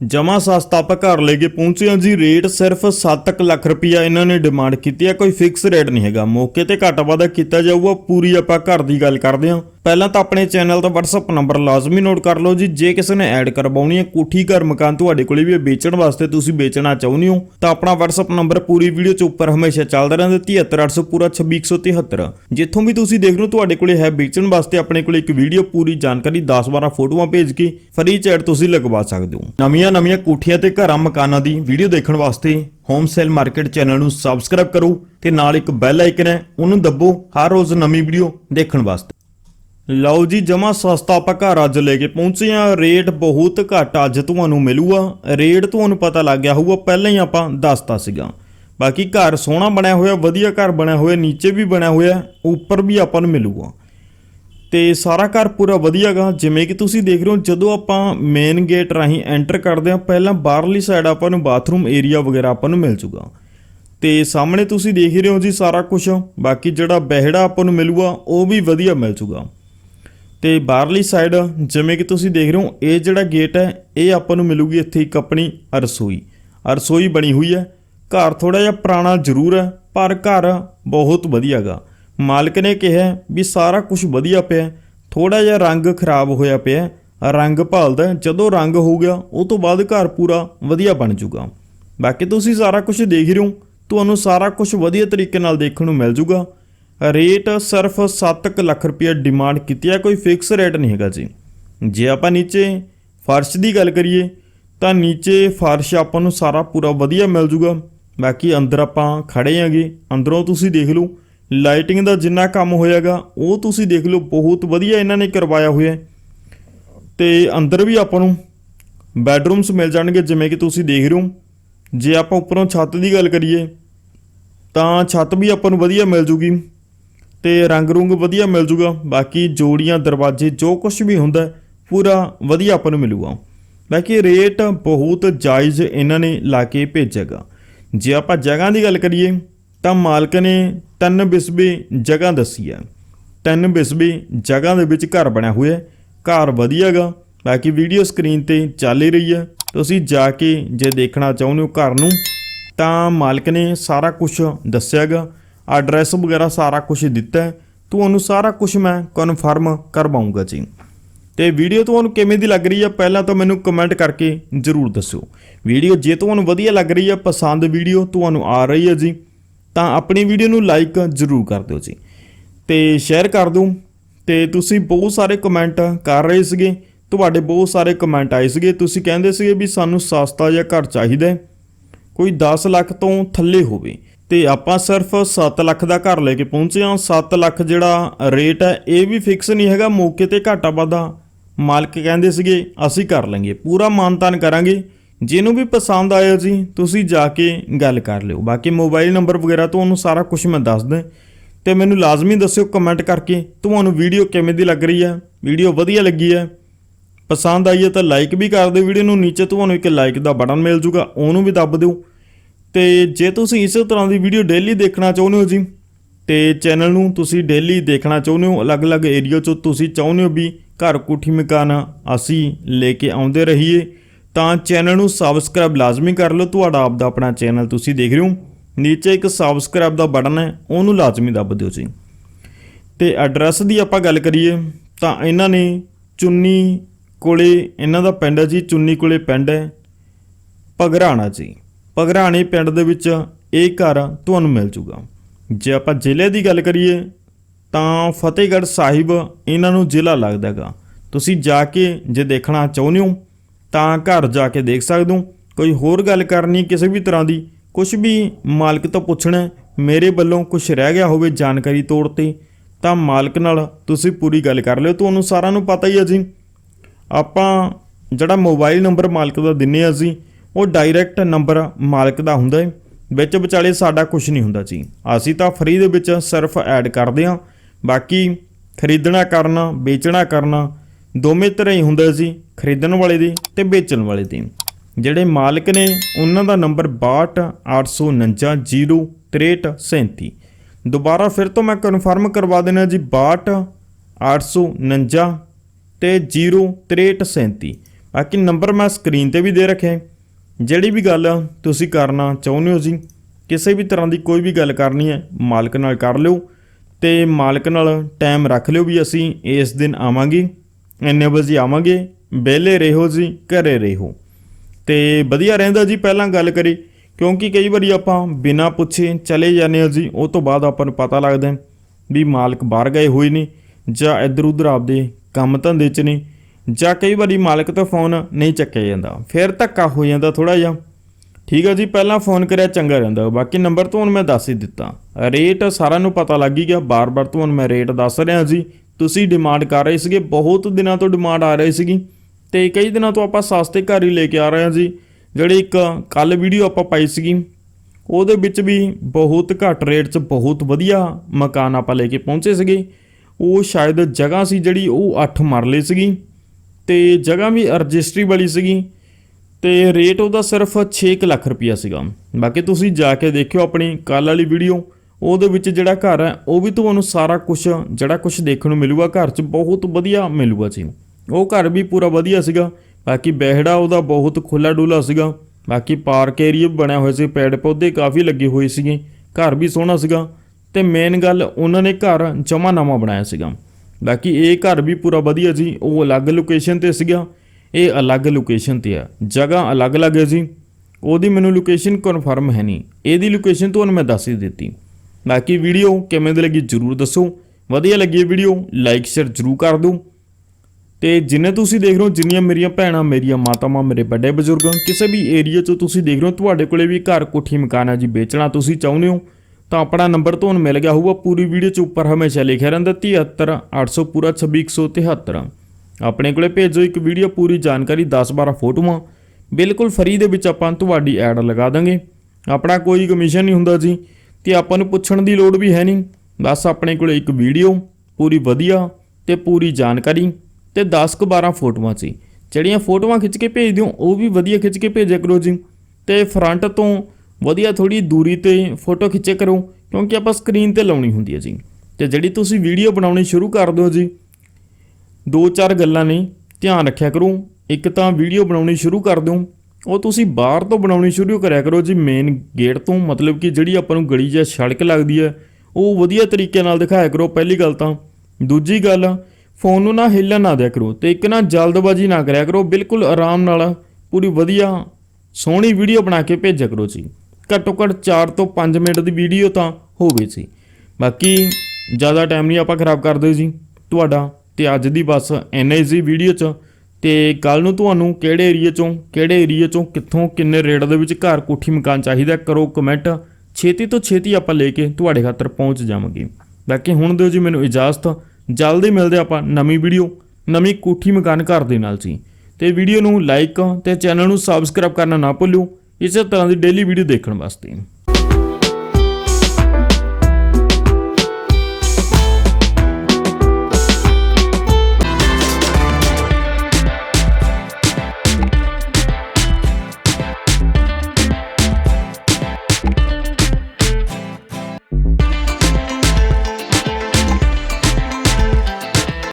ਜਮਾ ਸਸਤਾ ਆਪਾਂ ਘਰ ਲੈ ਕੇ ਪਹੁੰਚੇ ਹਾਂ ਜੀ ਰੇਟ ਸਿਰਫ 7 ਲੱਖ ਰੁਪਇਆ ਇਹਨਾਂ ਨੇ ਡਿਮਾਂਡ ਕੀਤੀ ਹੈ, ਕੋਈ ਫਿਕਸ ਰੇਟ ਨਹੀਂ ਹੈਗਾ। ਮੌਕੇ ਤੇ ਘੱਟ ਵਾਧਾ ਕੀਤਾ ਜਾਊਗਾ, ਪੂਰੀ ਆਪਾਂ ਘਰ ਦੀ ਗੱਲ ਕਰਦੇ ਹਾਂ। ਪਹਿਲਾਂ ਤਾਂ ਆਪਣੇ ਚੈਨਲ ਦਾ WhatsApp ਨੰਬਰ ਲਾਜ਼ਮੀ ਨੋਟ ਕਰ ਲਓ ਜੀ, ਜੇ ਕਿਸੇ ਨੇ ਐਡ ਕਰਵਾਉਣੀ ਹੈ, ਕੋਠੀ ਘਰ ਮਕਾਨ ਤੁਹਾਡੇ ਕੋਲੇ ਵੀ ਵੇਚਣ ਵਾਸਤੇ ਤੁਸੀਂ ਵੇਚਣਾ ਚਾਹੁੰਦੇ ਹੋ, ਤਾਂ ਆਪਣਾ WhatsApp ਨੰਬਰ ਪੂਰੀ ਵੀਡੀਓ 'ਚ ਉੱਪਰ ਹਮੇਸ਼ਾ ਚੱਲਦਾ ਰਹਿੰਦਾ 73800 ਪੂਰਾ 26173 ਜਿੱਥੋਂ ਵੀ ਤੁਸੀਂ ਦੇਖ ਰਹੇ ਹੋ, ਤੁਹਾਡੇ ਕੋਲੇ ਹੈ ਵੇਚਣ ਵਾਸਤੇ, ਆਪਣੇ ਕੋਲੇ ਇੱਕ ਵੀਡੀਓ ਪੂਰੀ ਜਾਣਕਾਰੀ 10-12 ਫੋਟੋਆਂ ਭੇਜ ਕੇ ਫਰੀ ਚੈਟ ਤੁਸੀਂ ਲਗਵਾ ਸਕਦੇ ਹੋ। ਨਵੀਆਂ ਨਵੀਆਂ ਕੋਠੀਆਂ ਤੇ ਘਰਾਂ ਮਕਾਨਾਂ ਦੀ ਵੀਡੀਓ ਦੇਖਣ ਵਾਸਤੇ ਹੋਮ ਸੇਲ ਮਾਰਕੀਟ ਚੈਨਲ ਨੂੰ ਸਬਸਕ੍ਰਾਈਬ ਕਰੋ ਤੇ ਨਾਲ ਇੱਕ ਬੈਲ ਆਈਕਨ ਹੈ, ਉਹਨੂੰ ਦੱਬੋ ਹਰ ਰੋਜ਼ ਨਵੀਂ ਵੀਡੀਓ ਦੇਖਣ ਵਾਸਤੇ। ਲਓ ਜੀ ਜਮਾ ਸਸਤਾ ਆਪਾਂ ਘਰ ਅੱਜ ਲੈ ਕੇ ਪਹੁੰਚੇ ਆ ਰੇਟ ਬਹੁਤ ਘੱਟ ਅੱਜ ਤੁਹਾਨੂੰ ਮਿਲੂਗਾ। ਰੇਟ ਤੁਹਾਨੂੰ ਪਤਾ ਲੱਗ ਗਿਆ ਹੋਊਗਾ, ਪਹਿਲਾਂ ਹੀ ਆਪਾਂ ਦੱਸਤਾ ਸੀਗਾ। ਬਾਕੀ ਘਰ ਸੋਹਣਾ ਬਣਿਆ ਹੋਇਆ, ਵਧੀਆ ਘਰ ਬਣਿਆ ਹੋਇਆ, ਨੀਚੇ ਵੀ ਬਣਿਆ ਹੋਇਆ, ਉੱਪਰ ਵੀ ਆਪਾਂ ਨੂੰ ਮਿਲੂਗਾ। ਤੇ ਸਾਰਾ ਘਰ ਪੂਰਾ ਵਧੀਆਗਾ। ਜਿਵੇਂ ਕਿ ਤੁਸੀਂ ਦੇਖ ਰਹੇ ਹੋ, ਜਦੋਂ ਆਪਾਂ ਮੇਨ ਗੇਟ ਰਾਹੀਂ ਐਂਟਰ ਕਰਦੇ ਹਾਂ, ਪਹਿਲਾਂ ਬਾਹਰਲੀ ਸਾਈਡ ਆਪਾਂ ਨੂੰ ਬਾਥਰੂਮ ਏਰੀਆ ਵਗੈਰਾ ਆਪਾਂ ਨੂੰ ਮਿਲ ਜੂਗਾ। ਤੇ ਸਾਹਮਣੇ ਤੁਸੀਂ ਦੇਖ ਰਹੇ ਹੋ ਜੀ ਸਾਰਾ ਕੁਝ ਬਾਕੀ ਜਿਹੜਾ ਬਹਿੜਾ ਆਪਾਂ ਨੂੰ ਮਿਲੂਗਾ, ਉਹ ਵੀ ਵਧੀਆ ਮਿਲ ਜੂਗਾ। ਤੇ ਬਾਹਰਲੀ ਸਾਈਡ ਜਿਵੇਂ ਕਿ ਤੁਸੀਂ ਦੇਖ ਰਹੇ ਹੋ, ਇਹ ਜਿਹੜਾ ਗੇਟ ਹੈ, ਇਹ ਆਪਾਂ ਨੂੰ ਮਿਲੂਗੀ ਇੱਥੇ ਇੱਕ ਆਪਣੀ ਰਸੋਈ। ਰਸੋਈ ਬਣੀ ਹੋਈ ਹੈ। ਘਰ ਥੋੜਾ ਜਿਹਾ ਪੁਰਾਣਾ ਜ਼ਰੂਰ ਹੈ, ਪਰ ਘਰ ਬਹੁਤ ਵਧੀਆਗਾ। ਮਾਲਕ ਨੇ ਕਿਹਾ ਵੀ ਸਾਰਾ ਕੁਝ ਵਧੀਆ ਪਿਆ। ਥੋੜਾ ਜਿਹਾ ਰੰਗ ਖਰਾਬ ਹੋਇਆ ਪਿਆ। ਰੰਗ ਭਾਲਦਾ ਜਦੋਂ ਰੰਗ ਹੋ ਗਿਆ, ਉਹ ਤੋਂ ਬਾਅਦ ਘਰ ਪੂਰਾ ਵਧੀਆ ਬਣ ਜਾਊਗਾ ਬਾਕੀ ਤੁਸੀਂ ਸਾਰਾ ਕੁਝ ਦੇਖ ਰਹੇ ਹੋ। ਤੁਹਾਨੂੰ ਸਾਰਾ ਕੁਝ ਵਧੀਆ ਤਰੀਕੇ ਨਾਲ ਦੇਖਣ ਨੂੰ ਮਿਲ ਜਾਊਗਾ ਰੇਟ ਸਿਰਫ 7 ਲੱਖ ਰੁਪਏ ਡਿਮਾਂਡ ਕੀਤੀ ਹੈ ਕੋਈ ਫਿਕਸ ਰੇਟ ਨਹੀਂ ਹੈਗਾ ਜੀ। ਜੇ ਆਪਾਂ ਨੀਚੇ ਫਰਸ਼ ਦੀ ਗੱਲ ਕਰੀਏ, ਤਾਂ ਨੀਚੇ ਫਰਸ਼ ਆਪਾਂ ਨੂੰ ਸਾਰਾ ਪੂਰਾ ਵਧੀਆ ਮਿਲ ਜਾਊਗਾ ਬਾਕੀ ਅੰਦਰ ਆਪਾਂ ਖੜੇ ਆਂਗੇ ਅੰਦਰੋਂ ਤੁਸੀਂ ਦੇਖ ਲਓ। ਲਾਈਟਿੰਗ ਦਾ ਜਿੰਨਾ ਕੰਮ ਹੋਇਆਗਾ, ਉਹ ਤੁਸੀਂ ਦੇਖ ਲਓ, ਬਹੁਤ ਵਧੀਆ ਇਹਨਾਂ ਨੇ ਕਰਵਾਇਆ ਹੋਇਆ ਹੈ। ਤੇ ਅੰਦਰ ਵੀ ਆਪਾਂ ਨੂੰ ਬੈੱਡਰੂਮਸ ਮਿਲ ਜਾਣਗੇ, ਜਿਵੇਂ ਕਿ ਤੁਸੀਂ ਦੇਖ ਰਹੇ ਹੋ। ਜੇ ਆਪਾਂ ਉੱਪਰੋਂ ਛੱਤ ਦੀ ਗੱਲ ਕਰੀਏ, ਤਾਂ ਛੱਤ ਵੀ ਆਪਾਂ ਨੂੰ ਵਧੀਆ ਮਿਲ ਜੂਗੀ ਤੇ ਰੰਗ ਰੁੰਗ ਵਧੀਆ ਮਿਲ ਜੂਗਾ। ਬਾਕੀ ਜੋੜੀਆਂ, ਦਰਵਾਜ਼ੇ, ਜੋ ਕੁਝ ਵੀ ਹੁੰਦਾ, ਪੂਰਾ ਵਧੀਆ ਆਪਾਂ ਨੂੰ ਮਿਲੂਗਾ। ਬਾਕੀ ਰੇਟ ਬਹੁਤ ਜਾਇਜ਼ ਇਹਨਾਂ ਨੇ ਲਾ ਕੇ ਭੇਜੇਗਾ ਜੇ ਆਪਾਂ ਜਗ੍ਹਾ ਦੀ ਗੱਲ ਕਰੀਏ, ਤਾਂ ਮਾਲਕ ਨੇ ਤਿੰਨ ਬਿਸਬੇ ਜਗ੍ਹਾ ਦੱਸੀ ਹੈ ਤਿੰਨ ਬਿਸਬੇ ਜਗ੍ਹਾ ਦੇ ਵਿੱਚ ਘਰ ਬਣਿਆ ਹੋਇਆ ਹੈ। ਘਰ ਵਧੀਆਗਾ ਬਾਕੀ ਵੀਡੀਓ ਸਕਰੀਨ ਤੇ ਚੱਲ ਹੀ ਰਹੀ ਹੈ ਤੁਸੀਂ ਜਾ ਕੇ ਜੇ ਦੇਖਣਾ ਚਾਹੁੰਦੇ ਹੋ ਘਰ ਨੂੰ, ਤਾਂ ਮਾਲਕ ਨੇ ਸਾਰਾ ਕੁਝ ਦੱਸਿਆਗਾ ਐਡਰੈਸ ਵਗੈਰਾ ਸਾਰਾ ਕੁਝ ਦਿੱਤਾ ਤੁਹਾਨੂੰ ਸਾਰਾ ਕੁਝ ਮੈਂ ਕਨਫਰਮ ਕਰਵਾਉਂਗਾ ਜੀ। ਤੇ ਵੀਡੀਓ ਤੁਹਾਨੂੰ ਕਿਵੇਂ ਦੀ ਲੱਗ ਰਹੀ ਹੈ ਪਹਿਲਾਂ ਤਾਂ ਮੈਨੂੰ ਕਮੈਂਟ ਕਰਕੇ ਜਰੂਰ ਦੱਸਿਓ। ਵੀਡੀਓ ਜੇ ਤੁਹਾਨੂੰ ਵਧੀਆ ਲੱਗ ਰਹੀ ਹੈ ਪਸੰਦ ਵੀਡੀਓ ਤੁਹਾਨੂੰ ਆ ਰਹੀ ਹੈ ਜੀ। ਤਾਂ ਆਪਣੀ ਵੀਡੀਓ ਨੂੰ ਲਾਈਕ ਜਰੂਰ ਕਰ ਦਿਓ ਜੀ। ਤੇ ਸ਼ੇਅਰ ਕਰ ਦਿਓ ਤੇ ਤੁਸੀਂ ਬਹੁਤ ਸਾਰੇ ਕਮੈਂਟ ਕਰ ਰਹੇ ਸੀਗੇ। ਤੁਹਾਡੇ ਬਹੁਤ ਸਾਰੇ ਕਮੈਂਟ ਆਏ ਸੀਗੇ। ਤੁਸੀਂ ਕਹਿੰਦੇ ਸੀਗੇ ਵੀ ਸਾਨੂੰ ਸਸਤਾ ਜਿਹਾ ਘਰ ਚਾਹੀਦਾ ਕੋਈ 10 ਲੱਖ ਤੋਂ ਥੱਲੇ ਹੋਵੇ। ਤੇ ਆਪਾਂ ਸਿਰਫ 7 ਲੱਖ ਦਾ ਘਰ ਲੈ ਕੇ ਪਹੁੰਚੇ ਹਾਂ। 7 ਲੱਖ ਜਿਹੜਾ ਰੇਟ ਹੈ, ਇਹ ਵੀ ਫਿਕਸ ਨਹੀਂ ਹੈਗਾ। ਮੌਕੇ ਤੇ ਘਾਟਾ ਵਾਧਾ ਮਾਲਕ ਕਹਿੰਦੇ ਸੀਗੇ, ਅਸੀਂ ਕਰ ਲਾਂਗੇ। ਪੂਰਾ ਮਾਨਤਾਨ ਕਰਾਂਗੇ। ਜਿਹਨੂੰ ਵੀ ਪਸੰਦ ਆਇਆ ਜੀ, ਤੁਸੀਂ ਜਾ ਕੇ ਗੱਲ ਕਰ ਲਿਓ। ਬਾਕੀ ਮੋਬਾਈਲ ਨੰਬਰ ਵਗੈਰਾ ਤੁਹਾਨੂੰ ਸਾਰਾ ਕੁਝ ਮੈਂ ਦੱਸ ਦਾਂ ਤੇ ਮੈਨੂੰ ਲਾਜ਼ਮੀ ਦੱਸਿਓ ਕਮੈਂਟ ਕਰਕੇ, ਤੁਹਾਨੂੰ ਵੀਡੀਓ ਕਿਵੇਂ ਦੀ ਲੱਗ ਰਹੀ ਹੈ ਵੀਡੀਓ ਵਧੀਆ ਲੱਗੀ ਹੈ ਪਸੰਦ ਆਈ ਹੈ ਤਾਂ ਲਾਈਕ ਵੀ ਕਰ ਦਿਓ ਵੀਡੀਓ ਨੂੰ, ਨੀਚੇ ਤੁਹਾਨੂੰ ਇੱਕ ਲਾਈਕ ਦਾ ਬਟਨ ਮਿਲ ਜੂਗਾ, ਉਹਨੂੰ ਵੀ ਦੱਬ ਦਿਓ। ਤੇ ਜੇ ਤੁਸੀਂ ਇਸੇ ਤਰ੍ਹਾਂ ਦੀ ਵੀਡੀਓ ਡੇਲੀ ਦੇਖਣਾ ਚਾਹੁੰਦੇ ਹੋ ਜੀ, ਤੇ ਚੈਨਲ ਨੂੰ ਤੁਸੀਂ ਡੇਲੀ ਦੇਖਣਾ ਚਾਹੁੰਦੇ ਹੋ, ਅਲੱਗ-ਅਲੱਗ ਏਰੀਆ 'ਚੋਂ ਤੁਸੀਂ ਚਾਹੁੰਦੇ ਹੋ ਵੀ ਘਰ ਕੋਠੀ ਮਕਾਨ ਅਸੀਂ ਲੈ ਕੇ ਆਉਂਦੇ ਰਹੀਏ ਤਾਂ ਚੈਨਲ ਨੂੰ ਸਬਸਕ੍ਰਾਈਬ ਲਾਜ਼ਮੀ ਕਰ ਲਓ। ਤੁਹਾਡਾ ਆਪਦਾ ਆਪਣਾ ਚੈਨਲ ਤੁਸੀਂ ਦੇਖ ਰਹੇ ਹੋ। ਨੀਚੇ ਇੱਕ ਸਬਸਕ੍ਰਾਈਬ ਦਾ ਬਟਨ ਹੈ, ਉਹਨੂੰ ਲਾਜ਼ਮੀ ਦੱਬ ਦਿਓ ਜੀ। ਤੇ ਐਡਰੈਸ ਦੀ ਆਪਾਂ ਗੱਲ ਕਰੀਏ, ਤਾਂ ਇਹਨਾਂ ਨੇ ਚੁੰਨੀ ਕੋਲੇ, ਇਹਨਾਂ ਦਾ ਪਿੰਡ ਹੈ ਜੀ, ਚੁੰਨੀ ਕੋਲੇ ਪਿੰਡ ਹੈ ਪਗਰਾਣਾ ਜੀ। ਪਗਰਾਣੇ ਪਿੰਡ ਦੇ ਵਿੱਚ ਇਹ ਘਰ ਤੁਹਾਨੂੰ ਮਿਲ ਜੂਗਾ। ਜੇ ਆਪਾਂ ਜ਼ਿਲ੍ਹੇ ਦੀ ਗੱਲ ਕਰੀਏ, ਤਾਂ ਫਤਿਹਗੜ੍ਹ ਸਾਹਿਬ ਇਹਨਾਂ ਨੂੰ ਜ਼ਿਲ੍ਹਾ ਲੱਗਦਾਗਾ ਤੁਸੀਂ ਜਾ ਕੇ ਜੇ ਦੇਖਣਾ ਚਾਹੁੰਦੇ ਹੋ ਤਾਂ ਘਰ ਜਾ ਕੇ ਦੇਖ ਸਕਦੇ। ਹੋ ਕੋਈ ਹੋਰ ਗੱਲ ਕਰਨੀ ਕਿਸੇ ਵੀ ਤਰ੍ਹਾਂ ਦੀ ਕੁਝ ਵੀ ਮਾਲਕ ਤੋਂ ਪੁੱਛਣਾ ਮੇਰੇ ਵੱਲੋਂ ਕੁਝ ਰਹਿ ਗਿਆ ਹੋਵੇ ਜਾਣਕਾਰੀ ਤੌਰ ਤੇ, ਤਾਂ ਮਾਲਕ ਨਾਲ ਤੁਸੀਂ ਪੂਰੀ ਗੱਲ ਕਰ ਲਿਓ। ਤੁਹਾਨੂੰ ਸਾਰਿਆਂ ਨੂੰ ਪਤਾ ਹੀ ਹੈ ਜੀ। ਆਪਾਂ ਜਿਹੜਾ ਮੋਬਾਈਲ ਨੰਬਰ ਮਾਲਕ ਦਾ ਦਿੰਨੇ ਆ ਜੀ, ਉਹ ਡਾਇਰੈਕਟ ਨੰਬਰ ਮਾਲਕ ਦਾ ਹੁੰਦਾ ਹੈ। ਵਿੱਚ ਵਿਚਾਲੇ ਸਾਡਾ ਕੁਝ ਨਹੀਂ ਹੁੰਦਾ ਜੀ। ਅਸੀਂ ਤਾਂ ਫ੍ਰੀ ਦੇ ਵਿੱਚ ਸਿਰਫ ਐਡ ਕਰਦੇ ਹਾਂ। ਬਾਕੀ ਖਰੀਦਣਾ ਕਰਨਾ, ਵੇਚਣਾ ਕਰਨਾ ਦੋਵੇਂ ਤਰ੍ਹਾਂ ਹੀ ਹੁੰਦਾ ਸੀ, ਖਰੀਦਣ ਵਾਲੇ ਦੀ ਤੇ ਵੇਚਣ ਵਾਲੇ ਦੀ। ਜਿਹੜੇ ਮਾਲਕ ਨੇ, ਉਹਨਾਂ ਦਾ ਨੰਬਰ 6289006337 ਦੁਬਾਰਾ ਫਿਰ ਤੋਂ ਮੈਂ ਕਨਫਰਮ ਕਰਵਾ ਦੇਣਾ ਜੀ 62 849 ਤੇ 06337 ਬਾਕੀ ਨੰਬਰ ਮੈਂ ਸਕਰੀਨ ਤੇ ਵੀ ਦੇ ਰੱਖਿਆ। ਜਿਹੜੀ ਵੀ ਗੱਲ ਤੁਸੀਂ ਕਰਨਾ ਚਾਹੁੰਦੇ ਹੋ ਜੀ, ਕਿਸੇ ਵੀ ਤਰ੍ਹਾਂ ਦੀ ਕੋਈ ਵੀ ਗੱਲ ਕਰਨੀ ਹੈ, ਮਾਲਕ ਨਾਲ ਕਰ ਲਿਓ। ਤੇ ਮਾਲਕ ਨਾਲ ਟਾਈਮ ਰੱਖ ਲਿਓ ਵੀ ਅਸੀਂ ਇਸ ਦਿਨ ਆਵਾਂਗੇ। ਇੰਨੇ ਵਜੇ ਆਵਾਂਗੇ, ਵਿਹਲੇ ਰਹੋ ਜੀ, ਘਰੇ ਰਹੋ। ਤੇ ਵਧੀਆ ਰਹਿੰਦਾ ਜੀ, ਪਹਿਲਾਂ ਗੱਲ ਕਰੀ, ਕਿਉਂਕਿ ਕਈ ਵਾਰੀ ਆਪਾਂ ਬਿਨਾਂ ਪੁੱਛੇ ਚਲੇ ਜਾਂਦੇ ਹਾਂ ਜੀ, ਉਹ ਤੋਂ ਬਾਅਦ ਆਪਾਂ ਨੂੰ ਪਤਾ ਲੱਗਦਾ ਵੀ ਮਾਲਕ ਬਾਹਰ ਗਏ ਹੋਏ ਨੇ, ਜਾਂ ਇੱਧਰ ਉੱਧਰ ਆਪਦੇ ਕੰਮ ਧੰਦੇ 'ਚ ਨੇ, ਜਾਂ ਕਈ ਵਾਰੀ ਮਾਲਕ ਤੋਂ ਫੋਨ ਨਹੀਂ ਚੱਕਿਆ ਜਾਂਦਾ। ਫਿਰ ਧੱਕਾ ਹੋ ਜਾਂਦਾ ਥੋੜਾ ਜਿਹਾ। ਠੀਕ ਹੈ ਜੀ, ਪਹਿਲਾਂ ਫੋਨ ਕਰਿਆ ਚੰਗਾ ਰਹਿੰਦਾ। ਬਾਕੀ ਨੰਬਰ ਤੁਹਾਨੂੰ ਮੈਂ ਦੱਸ ਹੀ ਦਿੱਤਾ। ਰੇਟ ਸਾਰਿਆਂ ਨੂੰ ਪਤਾ ਲੱਗ ਹੀ ਗਿਆ। ਬਾਰ-ਬਾਰ ਤੁਹਾਨੂੰ ਮੈਂ ਰੇਟ ਦੱਸ ਰਿਹਾ ਜੀ। ਤੁਸੀਂ ਡਿਮਾਂਡ ਕਰ ਰਹੇ ਸੀਗੇ, ਬਹੁਤ ਦਿਨਾਂ ਤੋਂ ਡਿਮਾਂਡ ਆ ਰਹੀ ਸੀਗੀ ਤੇ ਕਈ ਦਿਨਾਂ ਤੋਂ ਆਪਾਂ ਸਸਤੇ ਘਰ ਹੀ ਲੈ ਕੇ ਆ ਰਹੇ ਹਾਂ ਜੀ। ਜਿਹੜੀ ਇੱਕ ਕੱਲ ਵੀਡੀਓ ਆਪਾਂ ਪਾਈ ਸੀਗੀ, ਉਹਦੇ ਵਿੱਚ ਵੀ ਬਹੁਤ ਘੱਟ ਰੇਟ 'ਚ ਬਹੁਤ ਵਧੀਆ ਮਕਾਨ ਆਪਾਂ ਲੈ ਕੇ ਪਹੁੰਚੇ ਸੀਗੇ। ਉਹ ਸ਼ਾਇਦ ਜਗ੍ਹਾ ਸੀ ਜਿਹੜੀ ਉਹ 8 ਮਰਲੇ ਸੀਗੀ ਤੇ ਜਗ੍ਹਾ ਵੀ ਰਜਿਸਟਰੀ ਵਾਲੀ ਸੀਗੀ ਤੇ ਰੇਟ ਉਹਦਾ ਸਿਰਫ 6 ਕੁ ਲੱਖ ਰੁਪਈਆ ਸੀਗਾ। ਬਾਕੀ ਤੁਸੀਂ ਜਾ ਕੇ ਦੇਖਿਓ ਆਪਣੀ ਕੱਲ ਵਾਲੀ ਵੀਡੀਓ ਉਹਦੇ ਵਿੱਚ ਜਿਹੜਾ ਘਰ ਹੈ, ਉਹ ਵੀ ਤੁਹਾਨੂੰ ਸਾਰਾ ਕੁਝ ਜਿਹੜਾ ਕੁਝ ਦੇਖਣ ਨੂੰ ਮਿਲੂਗਾ ਘਰ 'ਚ, ਬਹੁਤ ਵਧੀਆ ਮਿਲੂਗਾ ਜੀ ਉਹ ਘਰ ਵੀ ਪੂਰਾ ਵਧੀਆ ਸੀਗਾ। ਬਾਕੀ ਬਹਿੜਾ ਉਹਦਾ ਬਹੁਤ ਖੁੱਲਾ ਡੁੱਲਾ ਸੀਗਾ। ਬਾਕੀ ਪਾਰਕ ਏਰੀਆ ਵੀ ਬਣਿਆ ਹੋਇਆ ਸੀ ਪੇੜ ਪੌਦੇ ਕਾਫੀ ਲੱਗੇ ਹੋਏ ਸੀਗੇ। ਘਰ ਵੀ ਸੋਹਣਾ ਸੀਗਾ। ਤੇ ਮੇਨ ਗੱਲ ਉਹਨਾਂ ਨੇ ਘਰ ਜਮਾ ਨਵਾਂ ਬਣਾਇਆ ਸੀਗਾ। ਬਾਕੀ ਇਹ ਘਰ ਵੀ ਪੂਰਾ ਵਧੀਆ ਜੀ ਉਹ ਅਲੱਗ ਲੋਕੇਸ਼ਨ ਤੇ ਸੀਗਾ। ਇਹ ਅਲੱਗ ਲੋਕੇਸ਼ਨ ਤੇ ਆ। ਜਗ੍ਹਾ ਅਲੱਗ-ਅਲੱਗ ਹੈ ਜੀ। ਉਹਦੀ ਮੈਨੂੰ ਲੋਕੇਸ਼ਨ ਕਨਫਰਮ ਹੈ ਨਹੀਂ। ਇਹਦੀ ਲੋਕੇਸ਼ਨ ਤੁਹਾਨੂੰ ਮੈਂ ਦੱਸ ਹੀ ਦਿੱਤੀ। ਬਾਕੀ ਵੀਡੀਓ ਕਿਵੇਂ ਦੀ ਲੱਗੀ ਜਰੂਰ ਦੱਸੋ। ਵਧੀਆ ਲੱਗੀ ਵੀਡੀਓ ਲਾਈਕ ਸ਼ੇਅਰ ਜਰੂਰ ਕਰ ਦਿਓ। ਤੇ ਜਿੰਨੇ ਤੁਸੀਂ ਦੇਖ ਰਹੇ ਹੋ, ਜਿੰਨੀਆਂ ਮੇਰੀਆਂ ਭੈਣਾਂ, ਮੇਰੀਆਂ ਮਾਤਾਵਾਂ, ਮੇਰੇ ਵੱਡੇ ਬਜ਼ੁਰਗ, ਕਿਸੇ ਵੀ ਏਰੀਆ 'ਚੋਂ ਤੁਸੀਂ ਦੇਖ ਰਹੇ ਹੋ, ਤੁਹਾਡੇ ਕੋਲੇ ਵੀ ਘਰ ਕੋਠੀ ਮਕਾਨ ਹੈ ਜੀ, ਵੇਚਣਾ ਤੁਸੀਂ ਚਾਹੁੰਦੇ ਹੋ, ਤਾਂ ਆਪਣਾ ਨੰਬਰ ਤੁਹਾਨੂੰ ਮਿਲ ਗਿਆ ਹੋਊਗਾ। ਪੂਰੀ ਵੀਡੀਓ 'ਚ ਉੱਪਰ ਹਮੇਸ਼ਾ ਲਿਖਿਆ ਰਹਿੰਦਾ 73 800 ਪੂਰਾ 26173 ਆਪਣੇ ਕੋਲੇ ਭੇਜੋ ਇੱਕ ਵੀਡੀਓ, ਪੂਰੀ ਜਾਣਕਾਰੀ 10-12 ਫੋਟੋਆਂ। ਬਿਲਕੁਲ ਫਰੀ ਦੇ ਵਿੱਚ ਆਪਾਂ ਤੁਹਾਡੀ ਐਡ ਲਗਾ ਦਾਂਗੇ। ਆਪਣਾ ਕੋਈ ਕਮਿਸ਼ਨ ਨਹੀਂ ਹੁੰਦਾ ਜੀ। ਤੇ ਆਪਾਂ ਨੂੰ ਪੁੱਛਣ ਦੀ ਲੋੜ ਵੀ ਹੈ ਨਹੀਂ। ਬਸ ਆਪਣੇ ਕੋਲ ਇੱਕ ਵੀਡੀਓ, ਪੂਰੀ ਵਧੀਆ ਤੇ ਪੂਰੀ ਜਾਣਕਾਰੀ ਤੇ 10 ਕੁ 12 ਫੋਟੋਆਂ ਸੀ। ਜਿਹੜੀਆਂ ਫੋਟੋਆਂ ਖਿੱਚ ਕੇ ਭੇਜ ਦਿਓ, ਉਹ ਵੀ ਵਧੀਆ ਖਿੱਚ ਕੇ ਭੇਜਿਆ ਕਰੋ ਜੀ। ਤੇ ਫਰੰਟ ਤੋਂ ਵਧੀਆ ਥੋੜੀ ਦੂਰੀ ਤੇ ਫੋਟੋ ਖਿੱਚੇ ਕਰੋ, ਕਿਉਂਕਿ ਆਪਾਂ ਸਕਰੀਨ ਤੇ ਲਾਉਣੀ ਹੁੰਦੀ ਹੈ ਜੀ। ਤੇ ਜਿਹੜੀ ਤੁਸੀਂ ਵੀਡੀਓ ਬਣਾਉਣੀ ਸ਼ੁਰੂ ਕਰ ਦਿਓ ਜੀ, ਦੋ ਚਾਰ ਗੱਲਾਂ ਨੇ, ਧਿਆਨ ਰੱਖਿਆ ਕਰੋ। ਇੱਕ ਤਾਂ ਵੀਡੀਓ ਬਣਾਉਣੀ ਸ਼ੁਰੂ ਕਰ ਦਿਓ। ਉਹ ਤੁਸੀਂ ਬਾਹਰ ਤੋਂ ਬਣਾਉਣੀ ਸ਼ੁਰੂ ਕਰਿਆ ਕਰੋ ਜੀ ਮੇਨ ਗੇਟ ਤੋਂ। ਮਤਲਬ ਕਿ ਜਿਹੜੀ ਆਪਾਂ ਨੂੰ ਗਲੀ ਜਾਂ ਸੜਕ ਲੱਗਦੀ ਹੈ, ਉਹ ਵਧੀਆ ਤਰੀਕੇ ਨਾਲ ਦਿਖਾਇਆ ਕਰੋ। ਪਹਿਲੀ ਗੱਲ ਤਾਂ। ਦੂਜੀ ਗੱਲ ਫੋਨ ਨੂੰ ਨਾ ਹਿੱਲਣ ਨਾ ਦਿਆ ਕਰੋ ਤੇ ਇੱਕ ਨਾ ਜਲਦਬਾਜ਼ੀ ਨਾ ਕਰਿਆ ਕਰੋ। ਬਿਲਕੁਲ ਆਰਾਮ ਨਾਲ ਪੂਰੀ ਵਧੀਆ ਸੋਹਣੀ ਵੀਡੀਓ ਬਣਾ ਕੇ ਭੇਜਿਆ ਕਰੋ ਜੀ। ਘੱਟੋ ਘੱਟ 4 ਤੋਂ 5 ਮਿੰਟ ਦੀ ਵੀਡੀਓ ਤਾਂ ਹੋਵੇ ਜੀ ਬਾਕੀ ਜ਼ਿਆਦਾ ਟਾਈਮ ਨਹੀਂ ਆਪਾਂ ਖਰਾਬ ਕਰਦੇ ਜੀ। ਤੁਹਾਡਾ ਤੇ ਅੱਜ ਦੀ ਬਸ ਇੰਨਾ ਹੀ ਸੀ ਵੀਡੀਓ 'ਚ। ਤੇ ਕੱਲ ਨੂੰ ਤੁਹਾਨੂੰ ਕਿਹੜੇ ਏਰੀਆ 'ਚੋਂ, ਕਿਹੜੇ ਏਰੀਆ 'ਚੋਂ, ਕਿੱਥੋਂ, ਕਿੰਨੇ ਰੇਟ ਦੇ ਵਿੱਚ ਘਰ ਕੋਠੀ ਮਕਾਨ ਚਾਹੀਦਾ, ਕਰੋ ਕਮੈਂਟ ਛੇਤੀ ਤੋਂ ਛੇਤੀ ਆਪਾਂ ਲੈ ਕੇ ਤੁਹਾਡੇ ਖਾਤਰ ਪਹੁੰਚ ਜਾਵਾਂਗੇ। ਬਾਕੀ ਹੁਣ ਦਿਓ ਜੀ ਮੈਨੂੰ ਇਜਾਜ਼ਤ। ਜਲਦੀ ਮਿਲਦੇ ਆਪਾਂ ਨਵੀਂ ਵੀਡੀਓ ਨਵੀਂ ਕੋਠੀ ਮਕਾਨ ਘਰ ਦੇ ਨਾਲ ਜੀ। ਤੇ ਵੀਡੀਓ ਨੂੰ ਲਾਈਕ ਤੇ ਚੈਨਲ ਨੂੰ ਸਬਸਕ੍ਰਾਈਬ ਕਰਨਾ ਨਾ ਭੁੱਲਿਓ। ਇਸੇ ਤਰ੍ਹਾਂ ਦੀ ਡੇਲੀ ਵੀਡੀਓ ਦੇਖਣ ਵਾਸਤੇ।